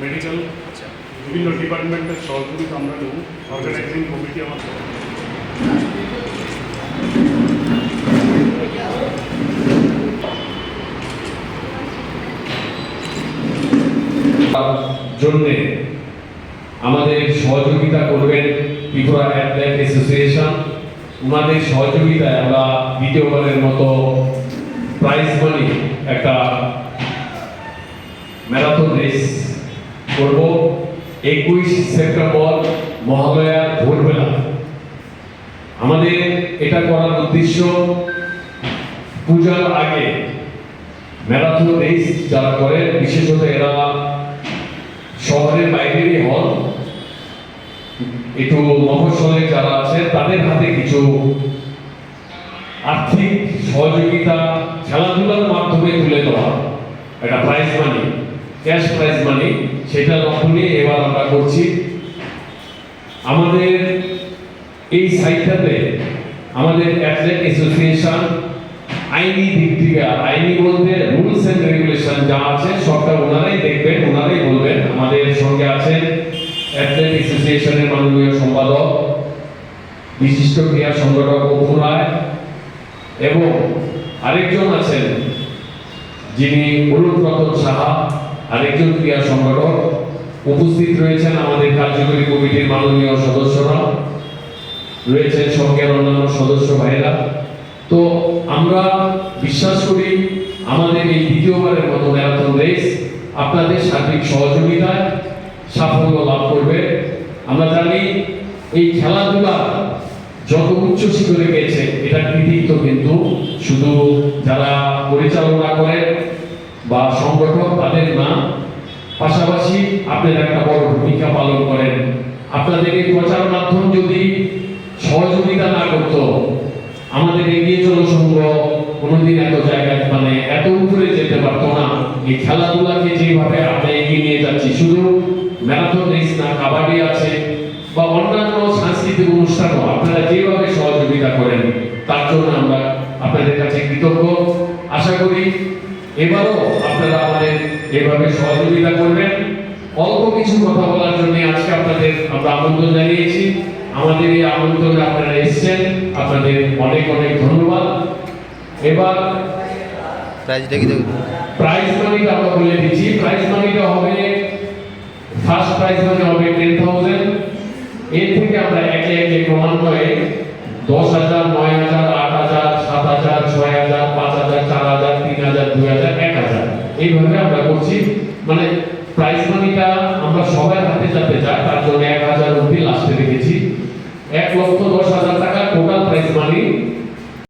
Medical আচ্ছা। বিভিন্ন ডিপার্টমেন্টের সহযোগিতা আমরা নেব। অর্গানাইজিং কমিটি আমাদের। জন্য আমাদের সহযোগিতা করবেন ত্রিপুরা অ্যাথলেট অ্যাসোসিয়েশন ওনাদের সহযোগিতায় আমরা দ্বিতীয়বারের মতো প্রাইজ মানি একটা ম্যারাথন রেস করব। একুশ সেপ্টেম্বর মহালয়া ভোরবেলা। আমাদের এটা করার উদ্দেশ্য পূজার আগে ম্যারাথন রেস যারা করে, বিশেষত এরা শহরের বাইরেরই হন একটু মফস্বলে যারা আছে, তাদের হাতে কিছু আর্থিক সহযোগিতা খেলাধুলার মাধ্যমে তুলে দেওয়া। একটা prize money cash prize money সেটা লক্ষ্যে এবার আমরা করছি। আমাদের এই সাইটটাতে আমাদের অ্যাথলেট অ্যাসোসিয়েশন আইনি দিক থেকে আইনি বলতে রুলস এন্ড রেগুলেশন যা আছে, সবটা ওনারাই দেখবেন, ওনারাই বলবেন। আমাদের সঙ্গে আছেন অ্যাথলেট অ্যাসোসিয়েশনের মাননীয় সম্পাদক, বিশিষ্ট ক্রীড়া সংগঠক অপু এবং আরেকজন আছেন যিনি অরুণ রতন সাহা। আরেকজন ক্রীড়া সংগঠক উপস্থিত রয়েছেন আমাদের কার্যকরী কমিটির মাননীয় সদস্যরা। রয়েছেন সঙ্গের অন্যান্য সদস্য ভাইরা তো আমরা বিশ্বাস করি আমাদের এই দ্বিতীয়বারের মতো ম্যারাথন রেস আপনাদের সার্বিক সহযোগিতায় সাফল্য লাভ করবে। আমরা জানি এই খেলাধুলা যত উচ্চ শিখরে গেছে, এটা কৃতিত্ব কিন্তু শুধু যারা পরিচালনা করেন বা সংগঠক তাদের না পাশাপাশি আপনারা একটা বড় ভূমিকা পালন করেন। আপনাদের এই প্রচার মাধ্যম যদি সহযোগিতা না করতো, আমাদের এগিয়ে চলো সংঘ কোনোদিন এত জায়গায় মানে এত উপরে যেতে পারতো না। এই খেলাধুলাকে যেভাবে আমরা এগিয়ে নিয়ে যাচ্ছি, শুধু ম্যারাথন রেস না, কাবাডি আছে বা অন্যান্য সাংস্কৃতিক অনুষ্ঠানও আপনারা যেভাবে সহযোগিতা করেন, তার জন্য আমরা আপনাদের কাছে কৃতজ্ঞ। আশা করি এবারও আপনারা আমাদের এভাবে সহযোগিতা করবেন। অল্প কিছু কথা বলার জন্য আজকে আপনাদের আমরা আমন্ত্রণ জানিয়েছি। আমাদের এই আমন্ত্রণে আপনারা এসেছেন। আপনাদের অনেক অনেক ধন্যবাদ। এবার প্রাইজটা কি প্রাইজ মানিটা আমরা বলে দিচ্ছি। প্রাইজ মানিটা হবে ফার্স্ট প্রাইজ মানি হবে টেন থাউজেন্ড এর থেকে আমরা একে একে ক্রমান্বয়ে দশ হাজার এক হাজার। এইভাবে আমরা করছি। মানে প্রাইজ মানিটা আমরা সবার হাতে যাতে যায়, তার জন্য